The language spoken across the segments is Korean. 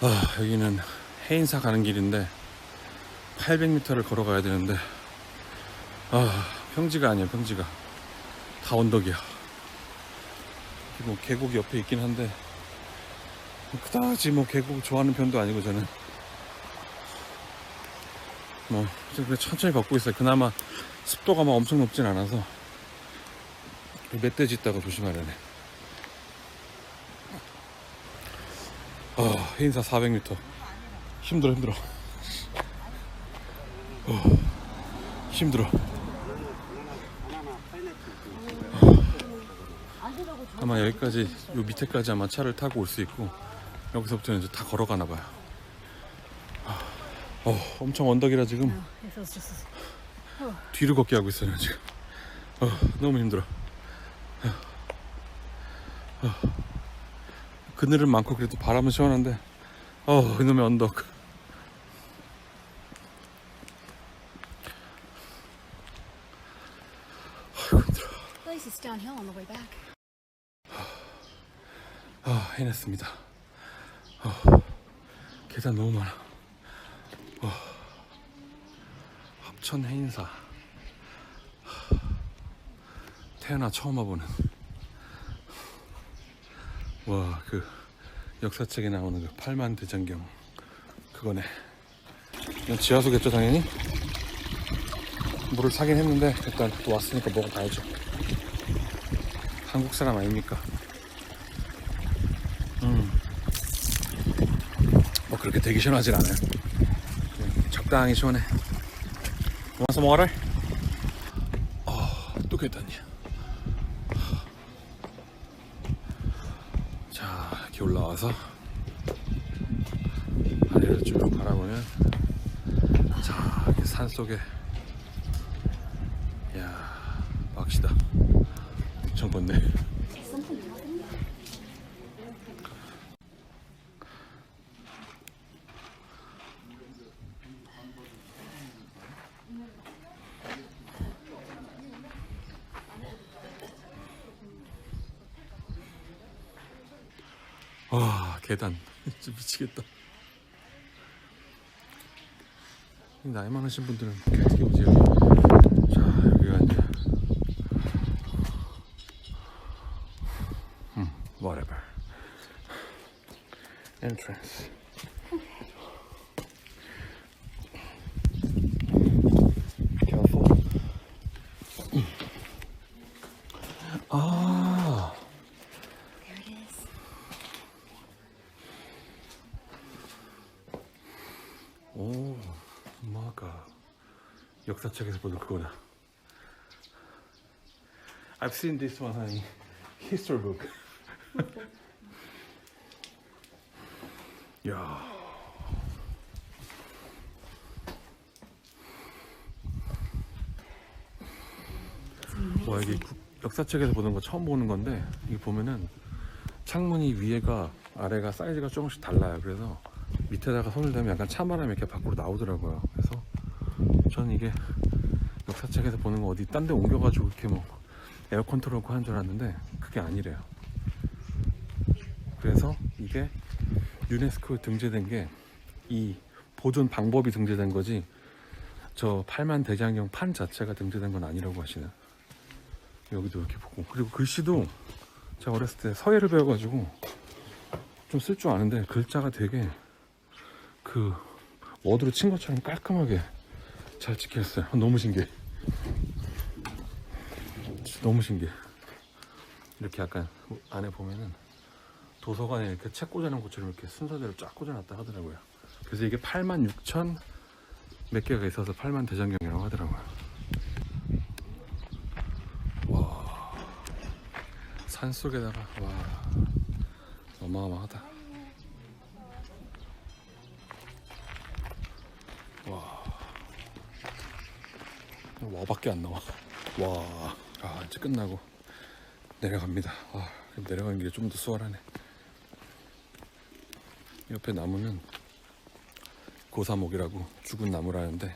아, 여기는 해인사 가는 길인데 800m를 걸어가야 되는데 아, 평지가 아니야, 평지가. 다 언덕이야. 뭐 계곡이 옆에 있긴 한데 그다지 뭐 계곡 좋아하는 편도 아니고 저는 뭐 그냥 천천히 걷고 있어요. 그나마 습도가 막 엄청 높진 않아서 멧돼지 있다가 조심하려네. 아, 해인사 400m. 힘들어, 힘들어. 어, 힘들어. 아마 여기까지, 요 밑에까지 아마 차를 타고 올 수 있고, 여기서부터는 이제 다 걸어가나 봐요. 아, 어, 엄청 언덕이라 지금 뒤로 걷게 하고 있어요, 지금. 어, 너무 힘들어. 어, 어. 그늘은 많고 그래도 바람은 시원한데, 어, 이놈의 언덕. 아, 해냈습니다. 어, 계단 너무 많아. 어, 합천 해인사. 태어나 처음 와보는. 와, 그 역사책에 나오는 그 팔만 대장경 그거네. 이건 지하수겠죠, 당연히. 물을 사긴 했는데 일단 또 왔으니까 먹어봐야죠. 한국 사람 아닙니까? 뭐 그렇게 되기 시원하진 않아요. 그냥 적당히 시원해. 와서 먹어라. 어, 또 계단이야. 자, 이렇게 올라와서 아래를 쭉 바라보면 자, 이렇게 산 속에 야, 막시다. 엄청 걷네. 와 계단. 진짜 미치겠다. 나이 많으신 분들은 어떻게 여기 자 여기가 이제 음 whatever. Entrance. Careful. 아 There it is. 오, 엄마가 역사책에서 보던 그거다. I've seen this one in history book. 야. 와 이게 국- 역사책에서 보는 거 처음 보는 건데 이게 보면은 창문이 위에가 아래가 사이즈가 조금씩 달라요. 그래서 밑에다가 손을 대면 약간 찬바람이 이렇게 밖으로 나오더라고요. 그래서 저는 이게 역사책에서 보는 거 어디 딴 데 옮겨가지고 이렇게 뭐 에어컨 틀어놓고 하는 줄 알았는데 그게 아니래요. 그래서 이게 유네스코에 등재된 게 이 보존 방법이 등재된 거지 저 팔만 대장경 판 자체가 등재된 건 아니라고 하시네. 여기도 이렇게 보고 그리고 글씨도 제가 어렸을 때 서예를 배워가지고 좀 쓸 줄 아는데 글자가 되게 그 워드로 친 것처럼 깔끔하게 잘 찍혔어요. 너무 신기해. 너무 신기해. 이렇게 약간 안에 보면은 도서관에 이렇게 책 꽂아놓은 것처럼 이렇게 순서대로 쫙 꽂아놨다 하더라고요. 그래서 이게 8만 6천 몇 개가 있어서 8만 대장경이라고 하더라고요. 와, 산 속에다가 와 어마어마하다. 와밖에 안 나와. 와, 아 이제 끝나고 내려갑니다. 아, 내려가는 게 좀 더 수월하네. 옆에 나무는 고사목이라고 죽은 나무라는데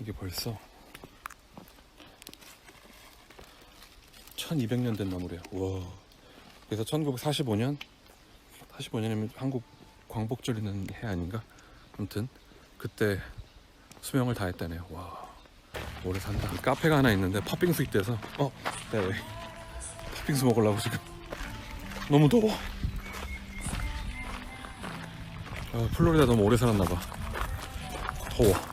이게 벌써 1200년 된 나무래요. 와. 그래서 1945년 45년이면 한국 광복절 있는 해 아닌가? 아무튼 그때 수명을 다했다네요. 와 오래 산다. 카페가 하나 있는데 팥빙수 있대서 어, 네. 팥빙수 먹으려고 지금 너무 더워. 아, 플로리다 너무 오래 살았나 봐. 더워.